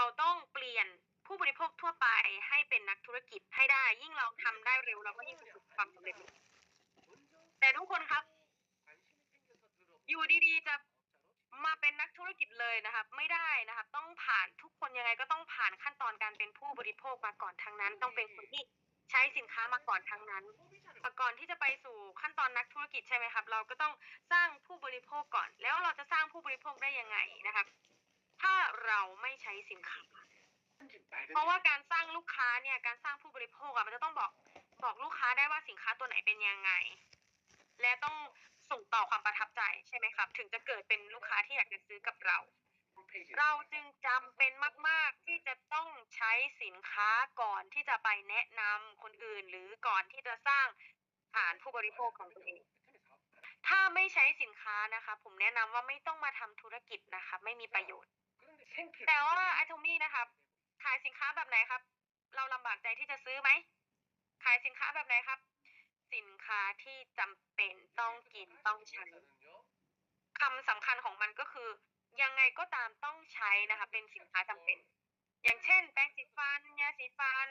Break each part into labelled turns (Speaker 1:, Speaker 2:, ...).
Speaker 1: เราต้องเปลี่ยนผู้บริโภคทั่วไปให้เป็นนักธุรกิจให้ได้ ยิ่งเราทำได้เร็วเราก็ยิ่งประสบความสำเร็จแต่ทุกคนครับ อยู่ดีๆจะมาเป็นนักธุรกิจเลยนะครับ ไม่ได้นะครับ ต้องผ่านทุกคนยังไงก็ต้องผ่านขั้นตอนการเป็นผู้บริโภคมาก่อนทั้งนั้น ต้องเป็นคนที่ใช้สินค้ามาก่อนทั้งนั้นก่อนที่จะไปสู่ขั้นตอนนักธุรกิจใช่ไหมครับ เราก็ต้องสร้างผู้บริโภคก่อน แล้วเราจะสร้างผู้บริโภคได้ยังไงนะครับ ถ้าเราไม่ใช้สินค้า เพราะว่าการสร้างลูกค้าเนี่ย การสร้างผู้บริโภคอะมันจะต้องบอกบอกลูกค้าได้ว่าสินค้าตัวไหนเป็นยังไง และต้องส่งต่อความประทับใจใช่ไหมครับ ถึงจะเกิดเป็นลูกค้าที่อยากจะซื้อกับเรา เราจึงจำเป็นมาก ๆ ที่จะต้องใช้สินค้าก่อนที่จะไปแนะนำคนอื่น หรือก่อนที่จะสร้างฐานผู้บริโภคของตัวเองถ้าไม่ใช้สินค้านะคะ ผมแนะนำว่าไม่ต้องมาทำธุรกิจนะคะ ไม่มีประโยชน์ แต่ว่าไอทอมี่นะครับ ขายสินค้าแบบไหนครับ เราลำบากใจที่จะซื้อไหม ขายสินค้าแบบไหนครับ สินค้าที่จำเป็นต้องกินต้องใช้คำสำคัญของมันก็คือ ยังไงก็ตามต้องใช้นะคะ เป็นสินค้าจำเป็น อย่างเช่น แปรงสีฟันยาสีฟัน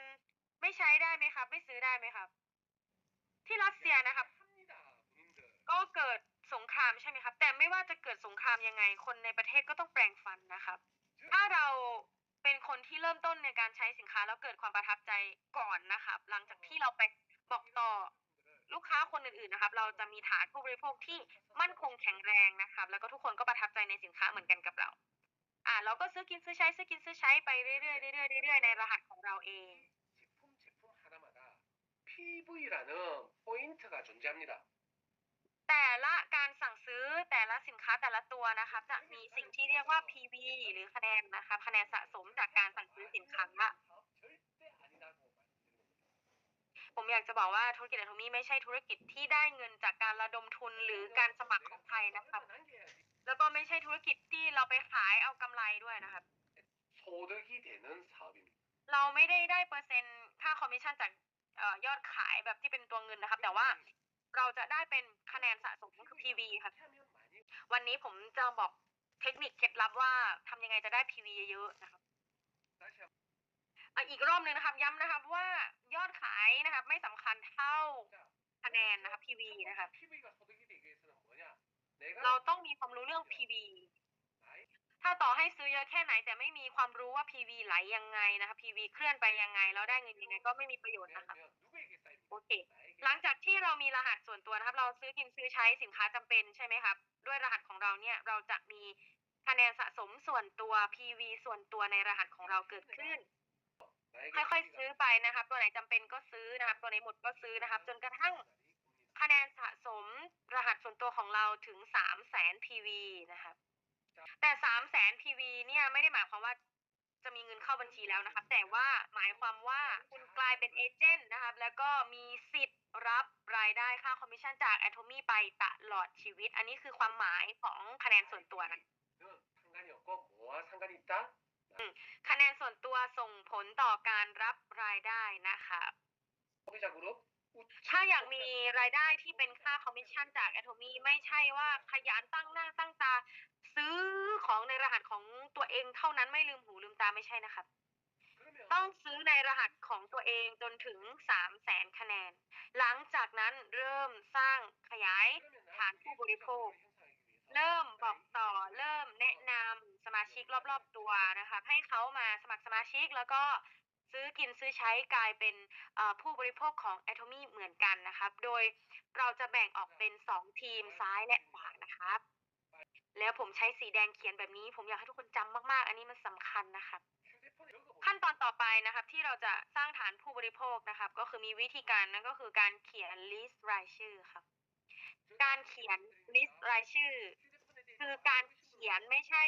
Speaker 1: ไม่ใช้ได้ไหมครับ ไม่ซื้อได้ไหมครับ ที่รัสเซียนะครับ ก็เกิดสงครามใช่ไหมครับ แต่ไม่ว่าจะเกิดสงครามยังไง คนในประเทศก็ต้องแปรงฟันนะครับ ถ้าเราเป็นคนที่เริ่มต้นในการใช้สินค้าแล้วเกิดความประทับใจก่อนนะครับ หลังจากที่เราไปบอกต่อลูกค้าคนอื่นๆนะครับ เราจะมีฐานผู้บริโภคที่มั่นคงแข็งแรงนะครับ แล้วก็ทุกคนก็ประทับใจในสินค้าเหมือนกันกับเรา อ่าเราก็ซื้อกินซื้อใช้ซื้อกินซื้อใช้ไปเรื่อยๆเรื่อยๆเรื่อยๆในรหัสของเราเอง
Speaker 2: 제품 제품 하나마다 PV라는 포인트가 존재합니다.
Speaker 1: แต่ละการสั่ง ซื้อแต่ละสินค้าแต่ละตัวนะคะจะมีสิ่งที่เรียกว่า PV หรือคะแนนนะคะคะแนนสะสมจากการสั่งซื้อสินค้าผมอยากจะบอกว่าธุรกิจอะโทมี่ไม่ใช่ธุรกิจที่ได้เงินจากการระดมทุนหรือการสมัครของใครนะครับ แล้วก็ไม่ใช่ธุรกิจที่เราไปขายเอากำไรด้วยนะครับเราไม่ได้ได้เปอร์เซ็นต์ค่าคอมมิชชั่นจากยอดขายแบบที่เป็นตัวเงินนะครับ แต่ว่า เราจะได้เป็นคะแนนสะสมก็คือ PV ค่ะ วันนี้ผมจะบอกเทคนิคเคล็ดลับว่าทำยังไงจะได้ PV เยอะๆนะครับอีกรอบหนึ่งนะครับ ย้ำนะครับว่ายอดขายนะครับ ไม่สำคัญเท่าคะแนนนะครับ PV นะครับเราต้องมีความรู้เรื่อง PV ถ้าต่อให้ซื้อเยอะแค่ไหน แต่ไม่มีความรู้ว่า PV ไหลยังไงนะคะ PV เคลื่อนไปยังไง แล้วได้เงินยังไงก็ไม่มีประโยชน์นะคะโอเค หลังจากที่เรามีรหัสส่วนตัวนะครับ เราซื้อกินซื้อใช้สินค้าจำเป็นใช่ไหมครับ ด้วยรหัสของเราเนี่ยเราจะมีคะแนนสะสมส่วนตัว PV ส่วนตัวในรหัสของเราเกิดขึ้น ค่อยๆซื้อไปนะครับ ตัวไหนจำเป็นก็ซื้อนะครับ ตัวไหนหมดก็ซื้อนะครับ จนกระทั่งคะแนนสะสมรหัสส่วนตัวของเราถึงสามแสน PV นะครับ แต่สามแสน PV เนี่ยไม่ได้หมายความว่าจะมีเงินเข้าบัญชีแล้วนะครับ แต่ว่าหมายความว่าคุณกลายเป็นเอเจนต์นะครับ แล้วก็มีสิทธิ รับรายได้ค่าคอมมิชชั่นจากแอทโทมี่ไปตลอดชีวิต อันนี้คือความหมายของคะแนนส่วนตัวนะคะแนนส่วนตัวส่งผลต่อการรับรายได้นะคะถ้าอยากมีรายได้ที่เป็นค่าคอมมิชชั่นจากแอทโทมี่ไม่ใช่ว่าขยันตั้งหน้าตั้งตา ซื้อของในรหัสของตัวเองเท่านั้นไม่ลืมหูลืมตาไม่ใช่นะครับ ต้องซื้อในรหัสของตัวเองจนถึง 3 0 0แสนคะแนน หลังจากนั้นเริ่มสร้างขยาย
Speaker 2: ฐานผู้บริโภค
Speaker 1: เริ่มบอกต่อเริ่มแนะนำสมาชิกรอบๆตัวนะคะ ให้เขามาสมัครสมาชิกแล้วก็ซื้อกินซื้อใช้กลายเป็นผู้บริโภคของ a t o m y เหมือนกันนะครับ โดยเราจะแบ่งออกเป็น 2 ทีมซ้ายและขวานะครับ แล้วผมใช้สีแดงเขียนแบบนี้ ผมอยากให้ทุกคนจำมากๆ อันนี้มันสำคัญนะครับ นตอนต่อไปนะครับที่เราจะสร้างฐานผู้บริโภคนะครับ ก็คือมีวิธีการนั่นก็คือการเขียน list รายชื่อครับ การเขียน list รายชื่อ คือการเขียนไม่ใช่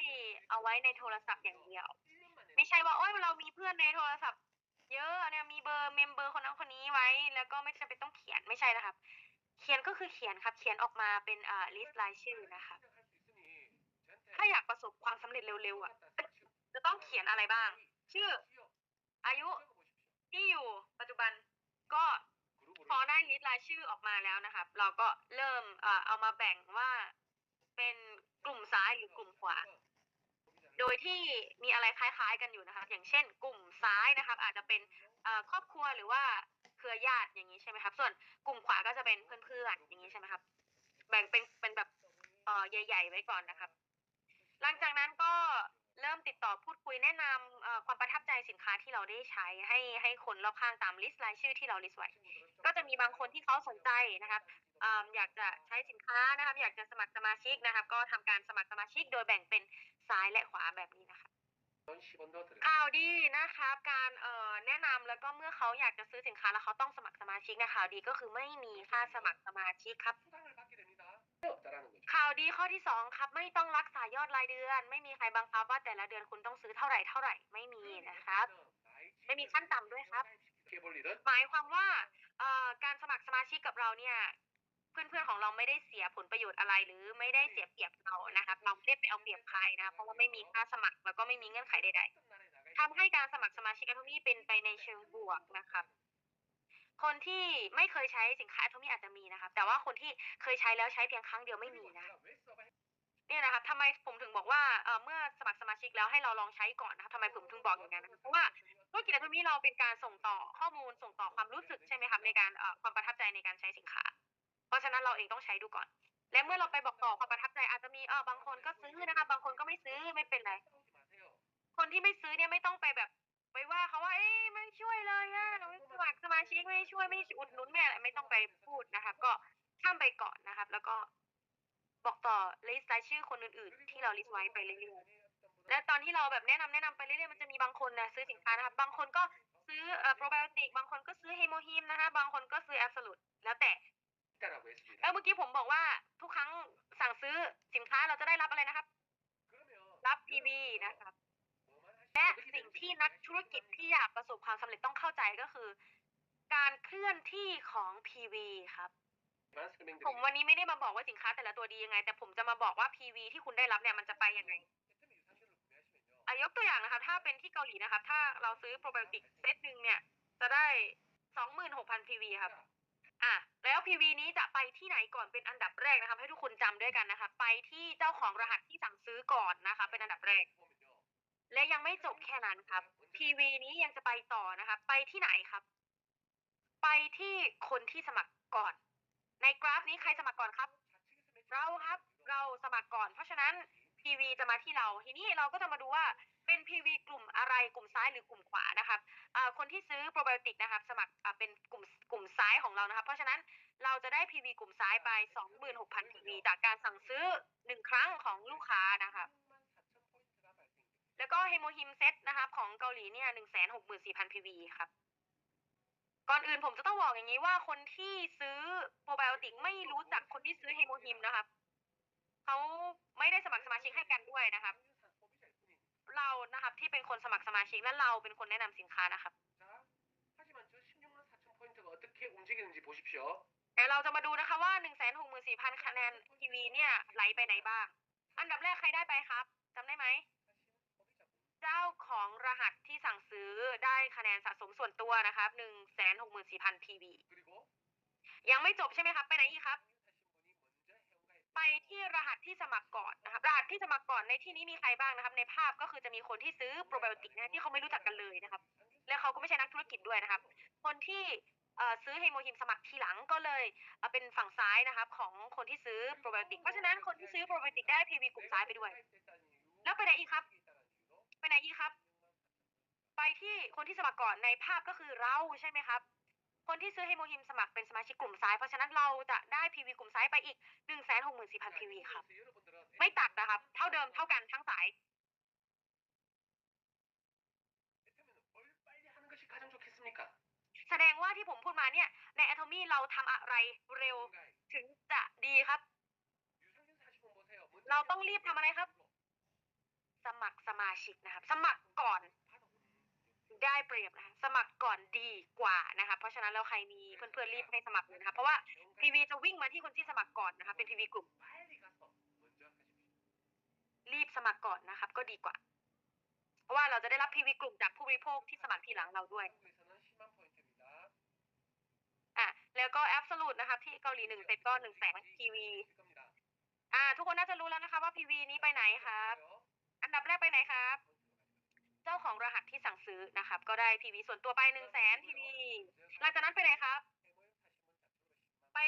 Speaker 1: เอาไว้ในโทรศัพท์อย่างเดียว ไม่ใช่ว่าโอ้ยเรามีเพื่อนในโทรศัพท์ เยอะเนี่ยมีเบอร์เมมเบอร์คนนั้นคนนี้ไว้ แล้วก็ไม่จำเป็นต้องเขียนไม่ใช่นะครับ เขียนก็คือเขียนครับ เขียนออกมาเป็นอ่า list รายชื่อนะคะถ้าอยากประสบความสำเร็จเร็วๆอะจะต้องเขียนอะไรบ้าง ชื่อ อายุที่อยู่ปัจจุบันก็พอได้ลิสต์รายชื่อออกมาแล้วนะครับ เราก็เริ่มเอามาแบ่งว่าเป็นกลุ่มซ้ายหรือกลุ่มขวา โดยที่มีอะไรคล้ายๆกันอยู่นะครับอย่างเช่น กลุ่มซ้ายนะครับ อาจจะเป็นครอบครัวหรือว่าเครือญาติอย่างนี้ใช่ไหมครับ ส่วนกลุ่มขวาก็จะเป็นเพื่อนๆอย่างนี้ใช่ไหมครับ แบ่งเป็นเป็นแบบใหญ่ ๆ ไว้ก่อนนะครับ หลังจากนั้นก็ เริ่มติดต่อพูดคุยแนะนำความประทับใจสินค้าที่เราได้ใช้ให้ให้คนรอบข้างตามลิสต์รายชื่อที่เราลิสต์ไว้ ก็จะมีบางคนที่เขาสนใจนะครับอยากจะใช้สินค้านะครับอยากจะสมัครสมาชิกนะครับก็ทำการสมัครสมาชิกโดยแบ่งเป็นซ้ายและขวาแบบนี้นะคะข่าวดีนะคะการแนะนำแล้วก็เมื่อเขาอยากจะซื้อสินค้าแล้วเขาต้องสมัครสมาชิกนะคะดีก็คือไม่มีค่าสมัครสมาชิกครับ ข่าวดีข้อที่สองครับ ไม่ต้องรักษายอดรายเดือน ไม่มีใครบังคับว่าแต่ละเดือนคุณต้องซื้อเท่าไหร่เท่าไหร่ไม่มีนะครับ ไม่มีขั้นต่ำด้วยครับ หมายความว่าการสมัครสมาชิกกับเราเนี่ย เพื่อนๆของเราไม่ได้เสียผลประโยชน์อะไรหรือไม่ได้เสียเปรียบเรานะคะเราไม่ได้ไปเอาเปรียบใครนะ เพราะว่าไม่มีค่าสมัครแล้วก็ไม่มีเงื่อนไขใดๆทำให้การสมัครสมาชิกแอคทมี่เป็นไปในเชิงบวกนะครับ คนที่ไม่เคยใช้สินค้าแอทอมี่อาจจะมีนะครับแต่ว่าคนที่เคยใช้แล้วใช้เพียงครั้งเดียวไม่มีนะเนี่ยนะครับทำไมผมถึงบอกว่าเอ่อเมื่อสมัครสมาชิกแล้วให้เราลองใช้ก่อนนะครับทำไมผมถึงบอกอย่างนั้นนะครับเพราะว่าธุรกิจอัตมีเราเป็นการส่งต่อข้อมูลส่งต่อความรู้สึกใช่ไหมครับในการเอ่อความประทับใจในการใช้สินค้า เพราะฉะนั้นเราเองต้องใช้ดูก่อน และเมื่อเราไปบอกต่อความประทับใจอาจจะมีเออบางคนก็ซื้อนะครับบางคนก็ไม่ซื้อไม่เป็นไรคนที่ไม่ซื้อเนี่ยไม่ต้องไปแบบ ไปว่าเขาว่าเอ้ยไม่ช่วยเลยอะไม่สมัครสมาชิกไม่ช่วยไม่อุดหนุนแม่อะไรไม่ต้องไปพูดนะคะก็ข้ามไปก่อนนะครับ แล้วก็บอกต่อลิสต์รายชื่อคนอื่นๆ ที่เราลิสต์ไว้ไปเรื่อยๆและตอนที่เราแบบแนะนำแนะนำไปเรื่อยๆมันจะมีบางคนนะซื้อสินค้านะครับ บางคนก็ซื้อโปรไบโอติกบางคนก็ซื้อเฮโมฮีมนะคะบางคนก็ซื้อแอบลูตแล้วแต่เออเมื่อกี้ผมบอกว่าทุกครั้งสั่งซื้อสินค้าเราจะได้รับอะไรนะครับ รับพีบีนะครับ และสิ่งที่นักธุรกิจที่อยากประสบความสำเร็จต้องเข้าใจก็คือ การเคลื่อนที่ของ PV ครับ ผมวันนี้ไม่ได้มาบอกว่าสินค้าแต่ละตัวดียังไง แต่ผมจะมาบอกว่า PV ที่คุณได้รับเนี่ยมันจะไปยังไงอะยกตัวอย่างนะครับถ้าเป็นที่เกาหลีนะครับถ้าเราซื้อโปรไบโอติกเซตหนึ่งเนี่ย จะได้26,000 PV ครับ อะ แล้ว PV นี้จะไปที่ไหนก่อนเป็นอันดับแรกนะครับให้ทุกคนจำด้วยกันนะครับไปที่เจ้าของรหัสที่สั่งซื้อก่อนนะคะ เป็นอันดับแรก และยังไม่จบแค่นั้นครับ PV นี้ยังจะไปต่อนะครับ ไปที่ไหนครับ ไปที่คนที่สมัครก่อน ในกราฟนี้ใครสมัครก่อนครับ เราครับ เราสมัครก่อน เพราะฉะนั้น PV จะมาที่เรา ทีนี้เราก็จะมาดูว่าเป็น PV กลุ่มอะไรกลุ่มซ้ายหรือกลุ่มขวานะครับอ่าคนที่ซื้อโปรไบโอติกนะครับ สมัครอ่าเป็นกลุ่มกลุ่มซ้ายของเรานะครับ เพราะฉะนั้นเราจะได้ PV กลุ่มซ้ายไป 26,000 PV จากการสั่งซื้อหนึ่งครั้งของลูกค้านะครับ แล้วก็เฮโมฮิมเซตนะครับของเกาหลีเนี่ยหนึ่งแสนหกหมื่นสี่พันพีวีครับ ก่อนอื่นผมจะต้องบอกอย่างนี้ว่าคนที่ซื้อโปรไบโอติกไม่รู้จักคนที่ซื้อเฮโมฮิมนะครับเขาไม่ได้สมัครสมาชิกให้กันด้วยนะครับ เรานะครับที่เป็นคนสมัครสมาชิกและเราเป็นคนแนะนำสินค้านะครับแต่เราจะมาดูนะคะว่า 164,000 คะแนนทีวีเนี่ยไหลไปไหนบ้าง อันดับแรกใครได้ไปครับจำได้ไหม เจ้าของรหัสที่สั่งซื้อได้คะแนนสะสมส่วนตัวนะครับหนึ่งแสนหกหมื่นสี่พัน
Speaker 2: PB
Speaker 1: ยังไม่จบใช่ไหมครับ ไปไหนอีกครับ ไปที่รหัสที่สมัครก่อนนะครับ รหัสที่สมัครก่อนในที่นี้มีใครบ้างนะครับ ในภาพก็คือจะมีคนที่ซื้อโปรไบโอติกนะที่เขาไม่รู้จักกันเลยนะครับ และเขาก็ไม่ใช่นักธุรกิจด้วยนะครับ คนที่ซื้อเฮโมฮิมสมัครทีหลังก็เลยเป็นฝั่งซ้ายนะครับ ของคนที่ซื้อโปรไบโอติก เพราะฉะนั้นคนที่ซื้อโปรไบโอติกได้พีวีกลุ่มซ้ายไปด้วย แล้วไปไหนอีกครับ ไปไหนอีกครับ ไปที่คนที่สมัครก่อนในภาพก็คือเราใช่ไหมครับ คนที่ซื้อให้โมฮิมสมัครเป็นสมาชิกกลุ่มซ้าย เพราะฉะนั้นเราจะได้พีวีกลุ่มซ้ายไปอีกหนึ่งแสนหกหมื่นสี่พันพีวีครับ ไม่ตัดนะครับ เท่าเดิมเท่ากันทั้งสาย แสดงว่าที่ผมพูดมาเนี่ย ในแอตอมี่เราทำอะไรเร็ว ถึงจะดีครับ เราต้องรีบทำอะไรครับ มัครสมาชิกนะครับ สมัครก่อนได้เปรียบนะคะสมัครก่อนดีกว่านะคะ เพราะฉะนั้นเราใครมีเพื่อนๆรีบให้สมัครเลยนะคะเพราะว่าพีวีจะวิ่งมาที่คนที่สมัครก่อนนะคะ เป็นพีวีกลุ่ม รีบสมัครก่อนนะครับ ก็ดีกว่า เพราะว่าเราจะได้รับพีวีกลุ่มจากผู้บริโภคที่สมัครทีหลังเราด้วยอะแล้วก็แอปสูตรนะคะที่เกาหลีหนึ่งเซตก็หนึ่งแสน
Speaker 2: พีวี
Speaker 1: อ่า ทุกคนน่าจะรู้แล้วนะคะว่าพีวีนี้ไปไหนครับ นนดับแรกไปไหนครับ เจ้าของรหัสที่สั่งซื้อนะครับ ก็ได้ PV ส่วนตัวไปหนึ่งแสน PV หลังจากนั้นไปไหนครับ ไป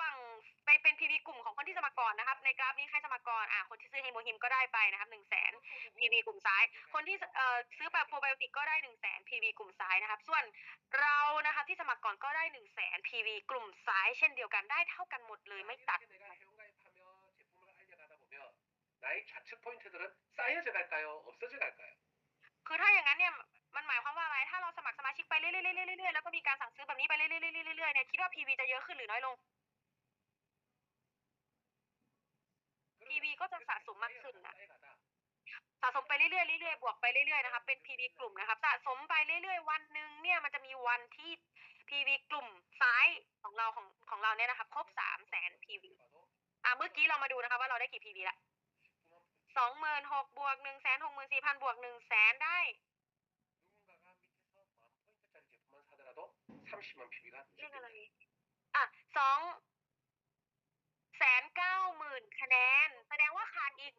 Speaker 1: ฝั่งไปเป็น PV กลุ่มของคนที่สมัครก่อนนะครับ ในกราฟนี้ใครสมัครก่อนอะคนที่ซื้อเฮโมฮิมก็ได้ไปนะครับหนึ่งแสน PV กลุ่มซ้าย คนที่เอ่อซื้อแบบโปรไบโอติกก็ได้หนึ่งแสน PV กลุ่มซ้ายนะครับ ส่วนเรานะครับที่สมัครก่อนก็ได้หนึ่งแสน PV กลุ่มซ้าย เช่นเดียวกันได้เท่ากันหมดเลยไม่ตัด
Speaker 2: 나의 좌측 포인트들은 쌓여져 갈까요? 없어져 갈까요?
Speaker 1: คือถ้าอย่างนั้นเนี่ยมันหมายความว่าอะไร ถ้าเราสมัครสมาชิกไปเรื่อยๆเรื่อยๆเรื่อยๆแล้วก็มีการสั่งซื้อแบบนี้ไปเรื่อยๆเรื่อยๆเรื่อยๆเนี่ยคิดว่า PV จะเยอะขึ้นหรือน้อยลง PV ก็จะสะสมมากขึ้นนะ
Speaker 2: 쌓여가다
Speaker 1: สะสมไปเรื่อยๆเรื่อยๆบวกไปเรื่อยๆนะครับเป็น PV กลุ่มนะครับสะสมไปเรื่อยๆวันหนึ่งเนี่ยมันจะมีวันที่ PV กลุ่มซ้ายของเราของของเราเนี่ยนะครับครบสามแสน PV อ่ะเมื่อกี้เรามาดูนะครับว่าเราได้กี่ PV ละ สองหมื่นหกบวกหนึ่งแสนหกหมื่นสี่พันบวกหนึ่งแสนได้
Speaker 2: 누군가가 밑에서 만 포인트짜리 제품만 사더라도 30만 PB가
Speaker 1: เรื่องอะไรอ่ะสองแสนเก้าหมื่นคะแนน แสดงว่าขาดอีก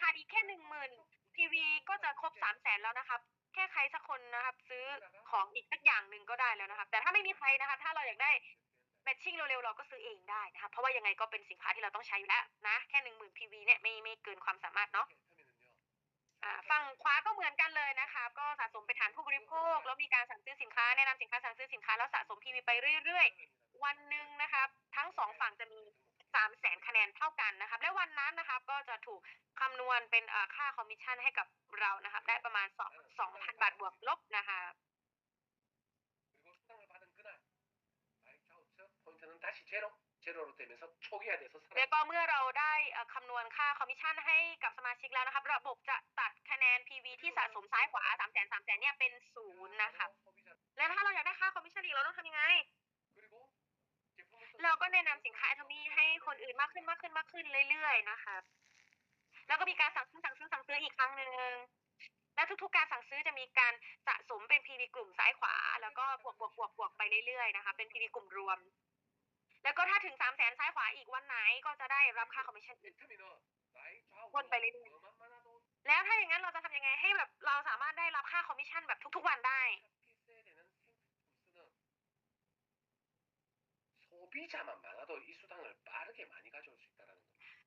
Speaker 1: ขาดอีกแค่หนึ่งหมื่น PV ก็จะครบสามแสนแล้วนะครับ แค่ใครสักคนนะครับ ซื้อของอีกสักอย่างหนึ่งก็ได้แล้วนะครับ แต่ถ้าไม่มีใครนะคะ ถ้าเราอยากได้แ มทชิ่งเร็วๆเราก็ซื้อเองได้นะครับเพราะว่ายังไงก็เป็นสินค้าที่เราต้องใช้อยู่แล้วนะ แค่หนึ่งหมื่น PV เนี่ยไม่ไม่เกินความสามารถเนาะฝั่งขวาก็เหมือนกันเลยนะคะ ก็สะสมเป็นฐานผู้บริโภค แล้วมีการสั่งซื้อสินค้าแนะนำสินค้าสั่งซื้อสินค้าแล้วสะสม PV ไปเรื่อยๆ วันหนึ่งนะครับทั้งสองฝั่งจะมีสามแสนคะแนนเท่ากันนะครับและวันนั้นนะครับก็จะถูกคำนวณเป็นค่าคอมมิชชั่นให้กับเรานะครับ ได้ประมาณสองสองพันบาทบวกลบนะคะ
Speaker 2: 다시 제로 제로로 되면서 초기화돼서
Speaker 1: แล้
Speaker 2: 사라져
Speaker 1: วก็เมื่อเราได้เอ่อคำนวณค่าคอมมิชชั่นให้กับสมาชิกแล้วนะครับ ระบบจะตัดคะแนน PV ที่สะสมซ้ายขวา3 0 0 0 0 3 0 0 0เนี่ยเป็นศูนย์นะครับ
Speaker 2: 소비자
Speaker 1: แล้วถ้าเราอยากได้ค่าคอมมิชชั่นอีกเราต้องทำยังไง
Speaker 2: 그리고 제품을 또
Speaker 1: เราก็แนะนำสินค้าแอทมีให้คนอื่นมากขึ้นมากขึ้นมากขึ้นเรื่อยๆนะคะแล้วก็มีการสั่งซื้อสั่งซื้อสั่งซื้ออีกครั้งหนึ่งและทุกๆการสั่งซื้อจะมีการสะสมเป็น PV กลุ่มซ้ายขวา แล้วก็บวกบวกบวกบวกไปเรื่อยๆนะคะ เป็น PV กลุ่มรวม แล้วก็ถ้าถึงสามแสนซ้ายขวาอีกวันไหนก็จะได้รับค่าคอมมิชชั่นวนไป
Speaker 2: เรื่อยๆ
Speaker 1: แล้วถ้าอย่างนั้นเราจะทำยังไงให้แบบเราสามารถได้รับค่าคอมมิชชั่นแบบทุก ๆ วันได้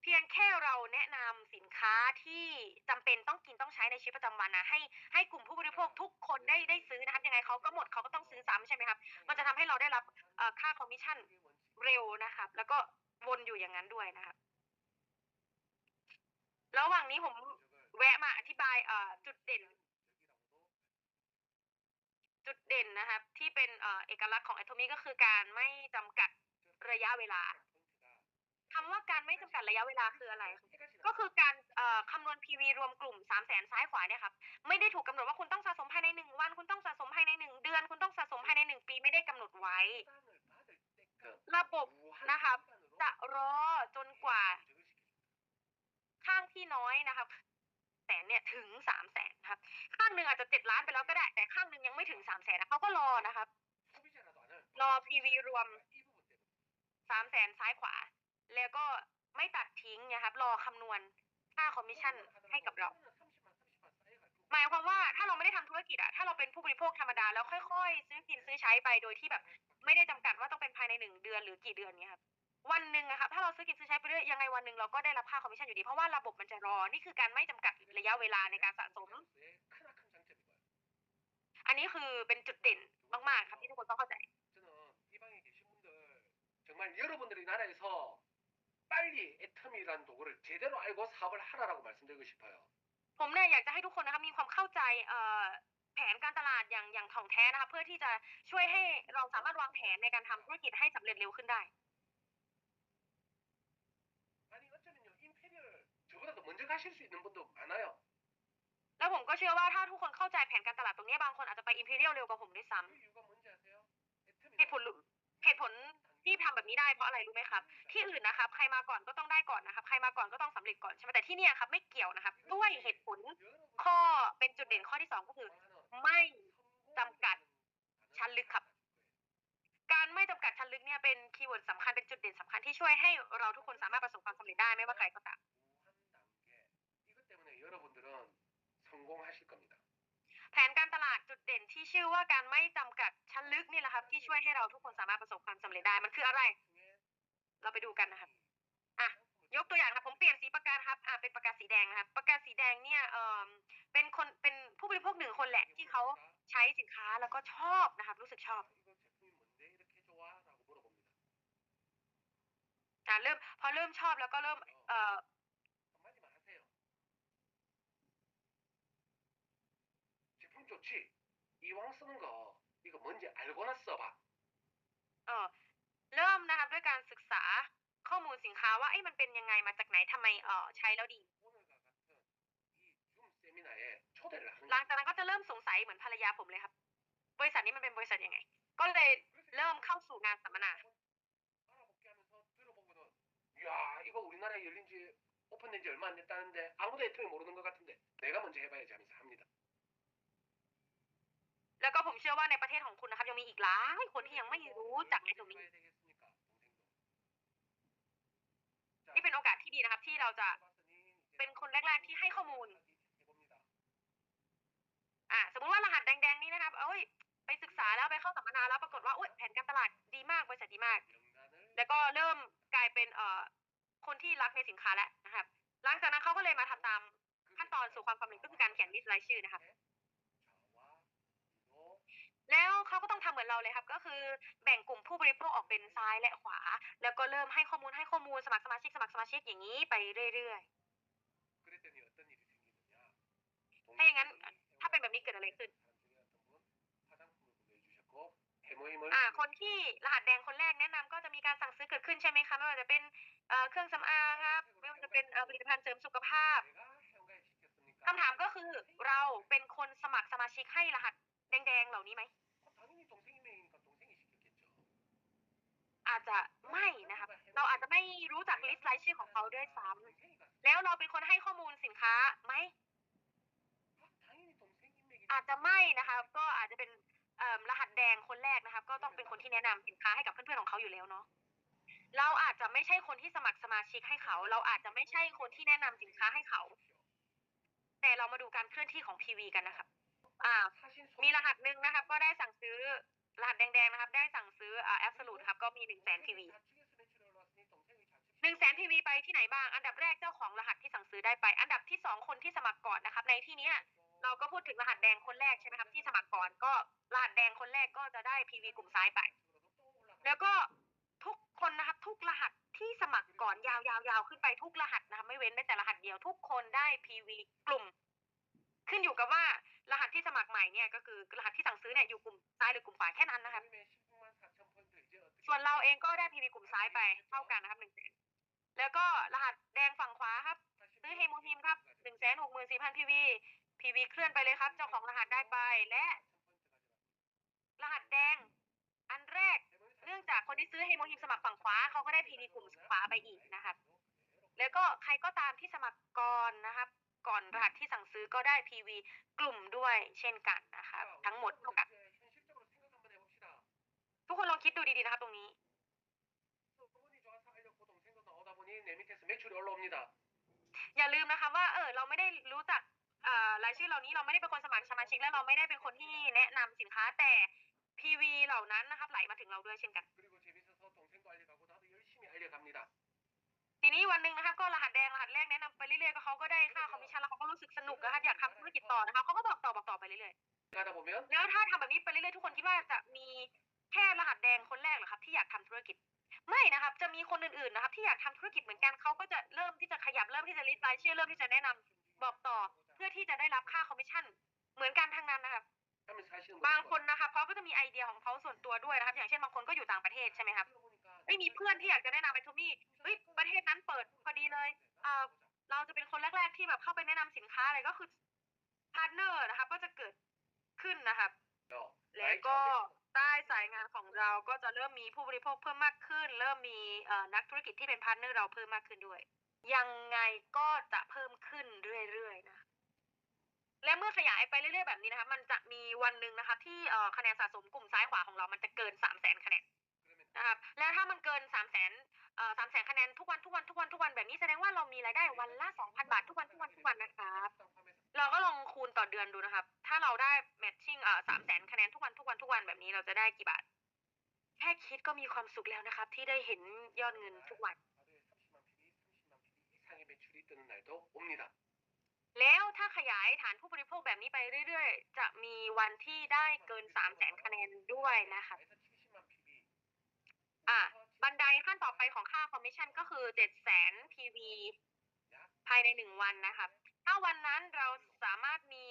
Speaker 1: เพียงแค่เราแนะนำสินค้าที่จำเป็นต้องกินต้องใช้ในชีวิตประจำวันนะให้ให้กลุ่มผู้บริโภคทุกคนได้ได้ซื้อนะครับยังไงเขาก็หมดเขาก็ต้องซื้อซ้ำใช่ไหมครับ มันจะทำให้เราได้รับค่าคอมมิชชั่น เร็วนะครับ แล้วก็วนอยู่อย่างนั้นด้วยนะครับ ระหว่างนี้ผมแวะมาอธิบายเอ่อจุดเด่น จุดเด่นนะครับ ที่เป็นเอ่อเอกลักษณ์ของแอทอมี่ก็คือการไม่จำกัดระยะเวลา คำว่าการไม่จำกัดระยะเวลาคืออะไร ก็คือการเอ่อคำนวณ PV รวมกลุ่มสามแสนซ้ายขวาเนี่ยครับไม่ได้ถูกกาหนดว่าคุณต้องสะสมภายในหนึ่งวัน คุณต้องสะสมภายในหนึ่งเดือน คุณต้องสะสมภายในหนึ่งปีไม่ได้กำหนดไว้ ระบบนะครับจะรอจนกว่า ข้างที่น้อยนะครับแสนเนี่ยถึงสามแสนครับ ข้างหนึ่งอาจจะเจ็ดล้านไปแล้วก็ได้ แต่ข้างหนึ่งยังไม่ถึงสามแสนนะเขาก็รอนะครับ รอ PV รวมสามแสนซ้ายขวา แล้วก็ไม่ตัดทิ้งนะครับ รอคำนวณค่าคอมมิชชั่นให้กับเรา หมายความว่าถ้าเราไม่ได้ทำธุรกิจอะถ้าเราเป็นผู้บริโภคธรรมดาแล้วค่อยๆ ซื้อกินซื้อใช้ไปโดยที่แบบ ไม่ได้จำกัดว่าต้องเป็นภายในหนึ่งเดือนหรือกี่เดือนเนี้ยครับ วันหนึ่งอะครับ ถ้าเราซื้อกินซื้อใช้ไปเรื่อยยังไงวันหนึ่งเราก็ได้รับค่าคอมมิชชั่นอยู่ดี เพราะว่าระบบมันจะรอ นี่คือการไม่จำกัดระยะเวลาในการสะสม อันนี้คือเป็นจุดเด่นมากๆครับที่ทุกคนต้องเข้าใจ
Speaker 2: 저는 이 방에 계신 분들 정말 여러분들이 나라에서 빨리 애터미라는 도구를 제대로 알고 사업을 하라라고 말씀드리고 싶어요.
Speaker 1: ผมเนี่ยอยากจะให้ทุกคนนะครับมีความเข้าใจเอ่อแผนการตลาดอย่างอย่างถ่องแท้นะครับ เพื่อที่จะช่วยให้เราสามารถวางแผนในการทำธุรกิจให้สำเร็จเร็วขึ้นได้
Speaker 2: 아니 어쩌면요 임페리얼 저보다도 먼저 가실 수 있는 분도 많아요.
Speaker 1: แล้วผมก็เชื่อว่าถ้าทุกคนเข้าใจแผนการตลาดตรงนี้บางคนอาจจะไปอิมพีเรียลเร็วกว่าผมด้วยซ้
Speaker 2: 그 이유가 뭔지 아세요? ำ
Speaker 1: เหตุผลรู้เหตุผล ที่ทำแบบนี้ได้เพราะอะไรรู้ไหมครับ ที่อื่นนะครับ ใครมาก่อนก็ต้องได้ก่อนนะครับ ใครมาก่อนก็ต้องสำเร็จก่อนใช่ไหมแต่ที่นี่ครับ ไม่เกี่ยวนะครับ ด้วยเหตุผลข้อเป็นจุดเด่นข้อที่สองก็คือ ไม่จำกัดชั้นลึกครับ การไม่จำกัดชั้นลึกเนี่ยเป็นคีย์เวิร์ดสำคัญเป็นจุดเด่นสำคัญที่ช่วยให้เราทุกคนสามารถประสบความสำเร็จได้ไม่ว่าใครก็ตาม
Speaker 2: แผนการตลาด
Speaker 1: จุดเด่นที่ชื่อว่าการไม่จำกัดชั้นลึกนี่แหละครับ ที่ช่วยให้เราทุกคนสามารถประสบความสำเร็จได้มันคืออะไร เราไปดูกันนะครับอะยกตัวอย่างนะผมเปลี่ยนสีปากกาครับอะเป็นปากกาสีแดงนะครับปากกาสีแดงเนี่ยเอ่อเป็นคนเป็นผู้บริโภคหนึ่งคนแหละที่เขาใช้สินค้าแล้วก็ชอบนะครับ รู้สึกชอบอ่าเริ่มพอเริ่มชอบแล้วก็เริ่มเอ่อ
Speaker 2: 좋지? 이왕 쓰는 거 이거 뭔지 알고나 써봐.
Speaker 1: เออเริ่มนะครับด้วยการศึกษาข้อมูลสินค้าว่าเอ้ยมันเป็นยังไงมาจากไหนทำไมเออใช้แล้วดี
Speaker 2: 오늘과 같은 이줌 세미나에 초대를 하는
Speaker 1: หลัง
Speaker 2: 거야.
Speaker 1: จากนั้นก็จะเริ่มสงสัยเหมือนภรรยาผมเลยครับ บริษัทนี้มันเป็นบริษัทยังไง ก็เลยเริ่มเข้าสู่งานสัมมนา
Speaker 2: 알아볼게 하면서 들어보고는 야 이거 우리나라에 열린 지 오픈된 지 얼마 안 됐다는데 아무도 애통이 모르는 것 같은데 내가 먼저 해봐야지 하면서 합니다.
Speaker 1: แล้วก็ผมเชื่อว่าในประเทศของคุณนะครับ ยังมีอีกหลายคนที่ยังไม่รู้จักไอ้ตรงนี้นี่เป็นโอกาสที่ดีนะครับ ที่เราจะเป็นคนแรก ๆ ที่ให้ข้อมูล อ่า สมมุติว่ารหัสแดง ๆ นี่นะครับ เอ้ย ไปศึกษาแล้วไปเข้าสัมมนาแล้วปรากฏว่าอุ้ยแผนการตลาดดีมากบริษัทดีมาก แล้วก็เริ่มกลายเป็นเอ่อคนที่รักในสินค้าแล้วนะครับ หลังจากนั้นเขาก็เลยมาทำตามขั้นตอนสู่ความสำเร็จก็คือการเขียนลิสต์รายชื่อนะครับ แล้วเขาก็ต้องทำเหมือนเราเลยครับ ก็คือแบ่งกลุ่มผู้บริโภคออกเป็นซ้ายและขวา แล้วก็เริ่มให้ข้อมูลให้ข้อมูลสมัครสมาชิกสมัครสมาชิกอย่างนี้ไปเรื่อยๆถ้าอย่างนั้นถ้าเป็
Speaker 2: นแบบนี้เกิดอะไรขึ้
Speaker 1: นอ่าคนที่รหัสแดงคนแรกแนะนำก็จะมีการสั่งซื้อเกิดขึ้นใช่ไหมคะไม่ว่าจะเป็นเครื่องสำอางครับไม่ว่าจะเป็นผลิตภัณฑ์เสริมสุขภาพคำถามก็คือเราเป็นคนสมัครสมาชิกให้รหัสแดงๆ เหล่านี้ไหม อาจจะไม่นะคะเราอาจจะไม่รู้จักลิสต์รายชื่อของเขาด้วยซ้ำแล้วเราเป็นคนให้ข้อมูลสินค้าไหมอาจจะไม่นะคะก็อาจจะเป็นรหัสแดงคนแรกนะคะก็ต้องเป็นคนที่แนะนำสินค้าให้กับเพื่อนๆของเขาอยู่แล้วเนาะเราอาจจะไม่ใช่คนที่สมัครสมาชิกให้เขา เราอาจจะไม่ใช่คนที่แนะนำสินค้าให้เขา แต่เรามาดูการเคลื่อนที่ของ PV กันนะคะอ่า มีรหัสหนึ่งนะคะก็ได้สั่งซื้อ รหัสแดงๆนะครับ ได้สั่งซื้ออ่า absolute ครับก็มีหนึ่งแสน PV หนึ่งแสน PV ไปที่ไหนบ้าง อันดับแรกเจ้าของรหัสที่สั่งซื้อได้ไป อันดับที่สองคนที่สมัครก่อนนะครับ ในที่นี้เราก็พูดถึงรหัสแดงคนแรกใช่ไหมครับที่สมัครก่อนก็รหัสแดงคนแรกก็จะได้ PV กลุ่มซ้ายไป แล้วก็ทุกคนนะครับ ทุกรหัสที่สมัครก่อนยาวๆๆขึ้นไปทุกรหัสนะครับไม่เว้นแม้แต่รหัสเดียวทุกคนได้ PV กลุ่ม ขึ้นอยู่กับว่ารหัส ที่สมัครใหม่เนี่ยก็คือรหัสที่สั่งซื้อเนี่ยอยู่กลุ่มซ้ายหรือกลุ่มขวาแค่นั้นนะครับส่วนเราเองก็ได้ PV กลุ่มซ้ายไปเท่ากันนะครับหนึ่งแสนแล้วก็รหัสแดงฝั่งขวาครับซื้อเฮโมฮิมครับหนึ่งแสนหกหมื่นสี่พัน PV PV เคลื่อนไปเลยครับ เจ้าของรหัสได้ไปและ รหัสแดง อันแรกเนื่องจากคนที่ซื้อเฮโมฮิมสมัครฝั่งขวาเขาก็ได้ PV กลุ่มขวาไปอีกนะครับ แล้วก็ใครก็ตามที่สมัครก่อนนะครับ ก่อนรหัสที่สั่งซื้อก็ได้ PV กลุ่มด้วยเช่นกันนะคะทั้งหมดเท่ากัน ทุกคนลองคิดดูดีๆนะครับตรงนี้ อย่าลืมนะคะว่าเออเราไม่ได้รู้จักรายชื่อเหล่านี้เราไม่ได้เป็นคนสมัครสมาชิกและเราไม่ได้เป็นคนที่แนะนำสินค้าแต่ PV เหล่านั้นนะครับไหลมาถึงเราด้วยเช่นกัน นี้วันหนึ่งนะคะก็รหัสแดงรหัสแรกแนะนำไปเรื่อยๆก็เขาก็ได้ค่าคอมมิชชั่นแล้วเขาก็รู้สึกสนุกนะคะอยากทำธุรกิจต่อนะคะเขาก็บอกต่อบอกต่อไปเรื่อยๆแล้วถ้าทำแบบนี้ไปเรื่อยๆทุกคนคิดว่าจะมีแค่รหัสแดงคนแรกหรอครับที่อยากทำธุรกิจไม่นะครับจะมีคนอื่นๆนะครับที่อยากทำธุรกิจเหมือนกันเขาก็จะเริ่มที่จะขยับเริ่มที่จะริสไลรายชื่อเริ่มที่จะแนะนำบอกต่อเพื่อที่จะได้รับค่าคอมมิชชั่นเหมือนกันทางนั้นนะครับบางคนนะคะเขาก็จะมีไอเดียของเขาส่วนตัวด้วยนะครับ อย่างเช่นบางคนก็อยู่ต่างประเทศใช่ไหมครับ ไม่มีเพื่อนที่อยากจะแนะนำไปทูมี่เฮ้ยประเทศนั้นเปิดพอดีเลยเออเราจะเป็นคนแรก ๆ ที่แบบเข้าไปแนะนำสินค้าอะไรก็คือพาร์ทเนอร์นะครับก็จะเกิดขึ้นนะครับแล้วก็ใต้สายงานของเราก็จะเริ่มมีผู้บริโภคเพิ่มมากขึ้น เริ่มมีนักธุรกิจที่เป็นพาร์ทเนอร์เราเพิ่มมากขึ้นด้วย ยังไงก็จะเพิ่มขึ้นเรื่อยๆนะและเมื่อขยายไปเรื่อยๆแบบนี้นะครับมันจะมีวันหนึ่งนะครับที่คะแนนสะสมกลุ่มซ้ายขวาของเรามันจะเกินสามแสนคะแนน นะครับแล้วถ้ามันเกินสามแสนเอ่อสามแสนคะแนนทุกวันทุกวันทุกวันทุกวันแบบนี้แสดงว่าเรามีรายได้วันละสองพันบาททุกวันทุกวันทุกวันนะครับเราก็ลองคูณต่อเดือนดูนะครับ ถ้าเราได้แมทชิ่งเอ่อสามแสนคะแนนทุกวันทุกวันทุกวันแบบนี้เราจะได้กี่บาท แค่คิดก็มีความสุขแล้วนะครับ ที่ได้เห็นยอดเงินทุกวัน แล้วถ้าขยายฐานผู้บริโภคแบบนี้ไปเรื่อย ๆ จะมีวันที่ได้เกินสามแสนคะแนนด้วยนะคะ่ะบันไดขั้นต่อไปของค่าคอมมิชชั่นก็คือเจ็ดแสน PV ภายในหนึ่งวันนะคะถ้าวันนั้นเราสามารถมี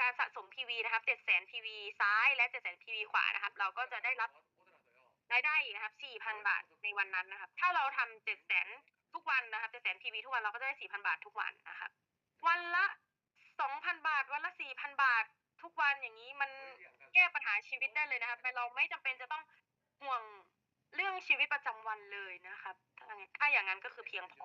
Speaker 1: การสะสม PV นะครับเจ็ดแสน PV ซ้ายและเจ็ดแสน PV ขวานะครับ เราก็จะได้รับรายได้อีกนะครับสี่พันบาทในวันนั้นนะครับ ถ้าเราทำเจ็ดแสนทุกวันนะครับเจ็ดแสน PV ทุกวันเราก็จะได้สี่พันบาททุกวันนะครับ วันละสองพันบาท วันละสี่พันบาททุกวันอย่างนี้มันแก้ปัญหาชีวิตได้เลยนะครับเราไม่จำเป็นจะต้องห่วง เรื่องชีวิตประจำวันเลยนะครับถ้าอย่างนั้นก็คือเพียงพอ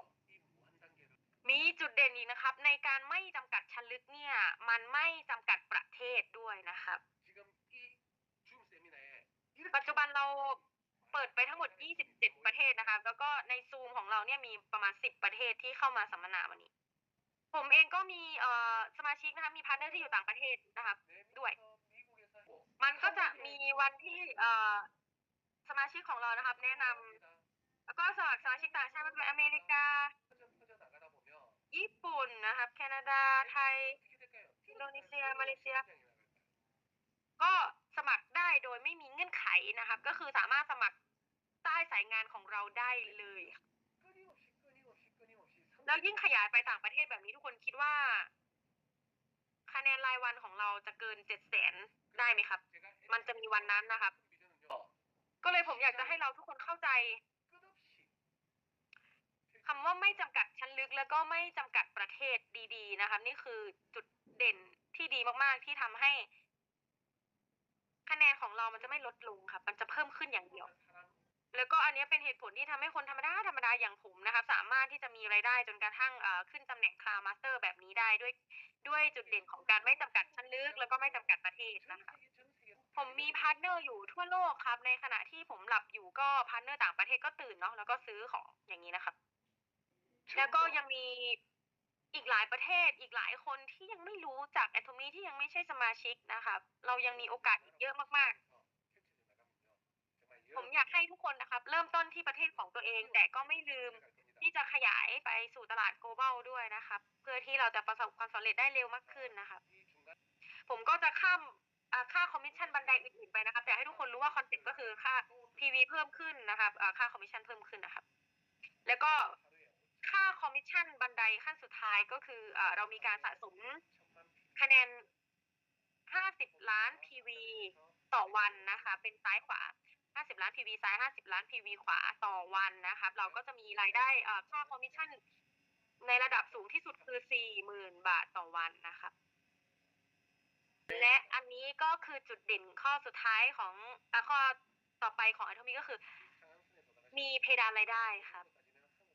Speaker 1: มีจุดเด่นอีกนะครับ ในการไม่จำกัดชั้นลึกเนี่ย มันไม่จำกัดประเทศด้วยนะครับ ปัจจุบันเราเปิดไปทั้งหมด 27 ประเทศนะคะ แล้วก็ในซูมของเราเนี่ยมีประมาณ 10 ประเทศที่เข้ามาสัมมนาวันนี้ ผมเองก็มีเอ่อสมาชิกนะคะมีพาร์ทเนอร์ที่อยู่ต่างประเทศนะคะด้วย มันก็จะมีวันที่เอ่อ สมาชิกของเรานะครับ แนะนำแล้วก็สมัครสมาชิกต่างชาติเป็นอเมริกา ญี่ปุ่นนะครับ แคนาดาไทย อินโดนีเซีย
Speaker 2: มาเลเซีย
Speaker 1: ก็สมัครได้โดยไม่มีเงื่อนไขนะครับ ก็คือสามารถสมัครใต้สายงานของเราได้เลยแล้วยิ่งขยายไปต่างประเทศแบบนี้ทุกคนคิดว่า คะแนนรายวันของเราจะเกินเจ็ดแสนได้ไหมครับ มันจะมีวันนั้นนะครับ ก็เลยผมอยากจะให้เราทุกคนเข้าใจคำว่าไม่จำกัดชั้นลึกแล้วก็ไม่จำกัดประเทศดีๆนะคะ นี่คือจุดเด่นที่ดีมากๆที่ทำให้ คะแนนของเรามันจะไม่ลดลงค่ะ มันจะเพิ่มขึ้นอย่างเดียว แล้วก็อันนี้เป็นเหตุผลที่ทำให้คนธรรมดาธรรมดาอย่างผมนะคะ สามารถที่จะมีไรายได้จนกระทั่งขึ้นตำแหน่งคลามาสเตอร์แบบนี้ได้ด้วย ด้วยจุดเด่นของการไม่จำกัดชั้นลึก แล้วก็ไม่จำกัดประเทศนะคะ ผมมีพาร์ทเนอร์อยู่ทั่วโลกครับ ในขณะที่ผมหลับอยู่ก็พาร์ทเนอร์ต่างประเทศก็ตื่นเนาะแล้วก็ซื้อของอย่างนี้นะครับ แล้วก็ยังมีอีกหลายประเทศอีกหลายคนที่ยังไม่รู้จักแอ o มีที่ยังไม่ใช่สมาชิกนะครับ เรายังมีโอกาสอีกเยอะมากๆ ผมอยากให้ทุกคนนะครับ เริ่มต้นที่ประเทศของตัวเอง แต่ก็ไม่ลืมที่จะขยายไปสู่ตลาด global ด้วยนะครับ เพื่อที่เราจะประสบความสำเร็จได้เร็วมากขึ้นนะครับ ผมก็จะข้าม ค่าคอมมิชชั่นบันไดอื่นๆไปนะครับแต่ให้ทุกคนรู้ว่าคอนเซ็ปต์ก็คือค่า PV เพิ่มขึ้นนะครับค่าคอมมิชชั่นเพิ่มขึ้นนะครับแล้วก็ค่าคอมมิชชั่นบันไดขั้นสุดท้ายก็คืออเรามีการสะสมคะแนน 50 ล้าน PV ต่อวันนะคะ เป็นซ้ายขวา 50 ล้าน PV ซ้าย 50 ล้าน PV ขวาต่อวันนะครับเราก็จะมีรายได้ค่าคอมมิชชั่นในระดับสูงที่สุดคือ 40,000 บาทต่อวันนะครับ และอันนี้ก็คือจุดเด่นข้อสุดท้ายของอข้อต่อไปของอั o มีก็คือ มีเพดานรายได้ครับ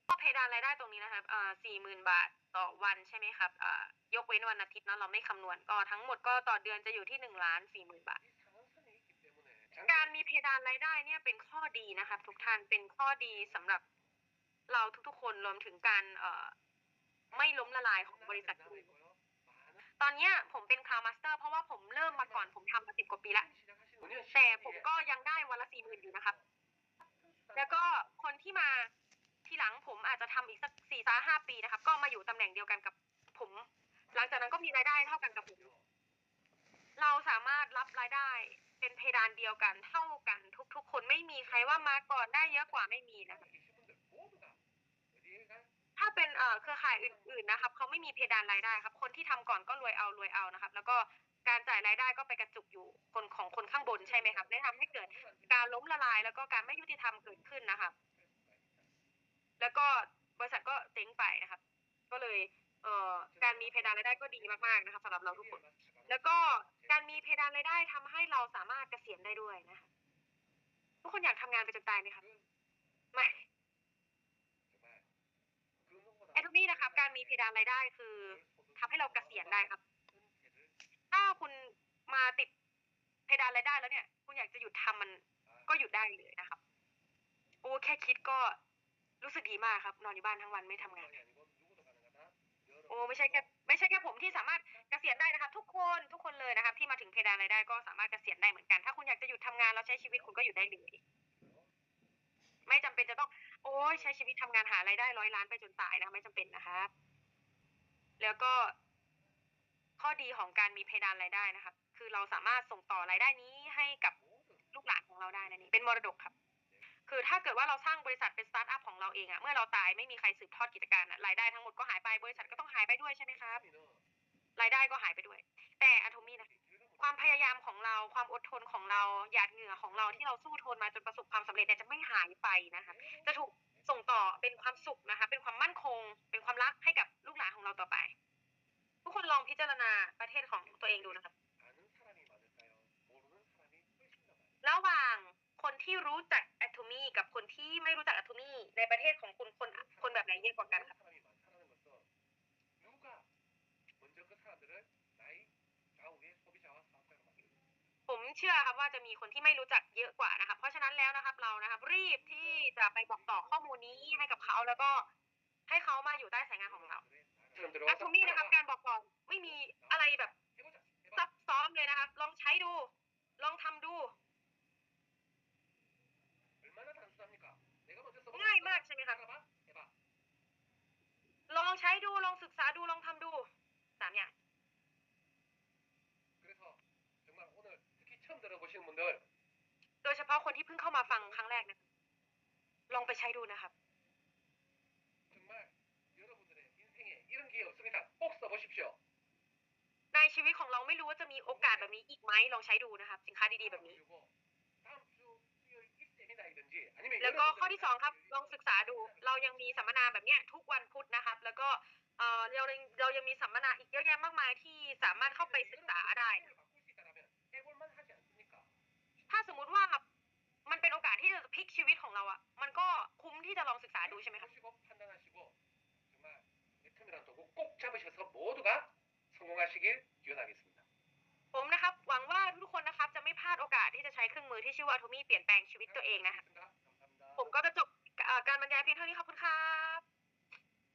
Speaker 1: ก็เพดานรายได้ตรงนี้นะครับเอ่อสี่หมื่นบาทต่อวันใช่ไหมครับเอ่อยกเว้นวันอาทิตย์นะเราไม่คำนวณก็ทั้งหมดก็ต่อเดือนจะอยู่ที่หนึ่งล้านสี่หมื่นบาท การมีเพดานรายได้เนี่ยเป็นข้อดีนะครับ ทุกท่านเป็นข้อดีสำหรับเราทุกๆคนรวมถึงการเอ่อไม่ล้มละลายของบริษัทอื่น ตอนเนี้ยผมเป็นคลาวมาสเตอร์ เพราะว่าผมเริ่มมาก่อนผมทำมาสิบกว่าปีแล้วแต่ผมก็ยังได้วันละสี่หมื่นอยู่นะครับ แล้วก็คนที่มาทีหลังผมอาจจะทำอีกสักสี่สาห้าปีนะครับ ก็มาอยู่ตำแหน่งเดียวกันกับผม หลังจากนั้นก็มีรายได้เท่ากันกับผม เราสามารถรับรายได้เป็นเพดานเดียวกันเท่ากันทุกๆ คนไม่มีใครว่ามาก่อนได้เยอะกว่าไม่มีนะคะ เป็นเอ่อเครือข่ายอื่นๆนะครับเขาไม่มีเพดานรายได้ครับ คนที่ทำก่อนก็รวยเอารวยเอานะครับ แล้วก็การจ่ายรายได้ก็ไปกระจุกอยู่คนของคนข้างบนใช่ไหมครับได้ทำให้เกิดการล้มละลาย แล้วก็การไม่ยุติธรรมเกิดขึ้นนะครับ แล้วก็บริษัทก็เจ๊งไปนะครับ ก็เลยเอ่อการมีเพดานรายได้ก็ดีมากๆนะครับสำหรับเราทุกคน แล้วก็การมีเพดานรายได้ทำให้เราสามารถเกษียณได้ด้วยนะคะทุกคนอยากทำงานไปจนตายไหมครับไม่ี่นะครับ การมีเพดานรายได้คือทำให้เราเกษียณได้ครับ ถ้าคุณมาติดเพดานรายได้แล้วเนี่ย คุณอยากจะหยุดทำมันก็หยุดได้เลยนะครับ โอ้แค่คิดก็รู้สึกดีมากครับ นอนอยู่บ้านทั้งวันไม่ทำงาน โอ้ไม่ใช่แค่ไม่ใช่แค่ผมที่สามารถเกษียณได้นะครับ ทุกคนทุกคนเลยนะครับ ที่มาถึงเพดานรายได้ก็สามารถเกษียณได้เหมือนกัน ถ้าคุณอยากจะหยุดทำงานแล้วใช้ชีวิตคุณก็หยุดได้เลยไม่จำเป็นจะต้อง โอ้ยใช้ชีวิตทำงานหารายได้ร้อยล้านไปจนตายนะไม่จำเป็นนะครับแล้วก็ข้อดีของการมีเพดานรายได้นะครับคือเราสามารถส่งต่อรายได้นี้ให้กับลูกหลานของเราได้นั่นเองเป็นมรดกครับ คือถ้าเกิดว่าเราสร้างบริษัทเป็นสตาร์ทอัพของเราเองอะเมื่อเราตายไม่มีใครสืบทอดกิจการอะรายได้ทั้งหมดก็หายไปบริษัทก็ต้องหายไปด้วยใช่ไหมครับรายได้ก็หายไปด้วย แต่อะโทมี่นะค ความพยายามของเราความอดทนของเราหยาดเหงื่อของเราที่เราสู้ทนมาจนประสบความสำเร็จเนี่ยจะไม่หายไปนะคะ จะถูกส่งต่อเป็นความสุขนะคะ เป็นความมั่นคง เป็นความรักให้กับลูกหลานของเราต่อไป ทุกคนลองพิจารณาประเทศของตัวเองดูนะครับระหว่างคนที่รู้จักอะโทมี่กับคนที่ไม่รู้จักอะโทมี่ในประเทศของคุณคนคนแบบไหนเยอะกว่ากันครั ผมเชื่อครับว่าจะมีคนที่ไม่รู้จักเยอะกว่านะครับ เพราะฉะนั้นแล้วนะครับเรานะครับ รีบที่จะไปบอกต่อข้อมูลนี้ให้กับเขาแล้วก็ให้เขามาอยู่ใต้สายงานของเราอะโทมี่นะครับ การบอกต่อไม่มีอะไรแบบซับซ้อนเลยนะครับ ลองใช้ดู ลองทำดูง่ายมากใช่ไหมครับลองใช้ดูลองศึกษาดูลองทำดูสามอย่าง โดยเฉพาะคนที่เพิ่งเข้ามาฟังครั้งแรกนะครับลองไปใช้ดูนะครับในชีวิตของเราไม่รู้ว่าจะมีโอกาสแบบนี้อีกไหมลองใช้ดูนะครับ สินค้าดีๆแบบนี้แล้วก็ข้อที่สองครับลองศึกษาดู เรายังมีสัมมนาแบบเนี้ยทุกวันพุธนะครับ แล้วก็เอ่อเรายังเรายังมีสัมมนาอีกเยอะแยะมากมายที่สามารถเข้าไปศึกษาได้ ถ้าสมมุติว่ามันเป็นโอกาสที่จะพลิกชีวิตของเราอ่ะ มันก็คุ้มที่จะลองศึกษาดูใช่ไหมครับ
Speaker 2: 판단하시고 정말 애텀이라는 도구 꼭 잡으셔서 모두가 성공하시길 기원하겠습니다.
Speaker 1: ผมนะครับ หวังว่าทุกคนนะครับ จะไม่พลาดโอกาสที่จะใช้เครื่องมือที่ชื่อว่าโทมี่เปลี่ยนแปลงชีวิตตัวเองนะครับ
Speaker 2: 감사합니다.
Speaker 1: ผมก็จะจบเอ่อการบรรยายเพียงเท่านี้ขอบคุณครับ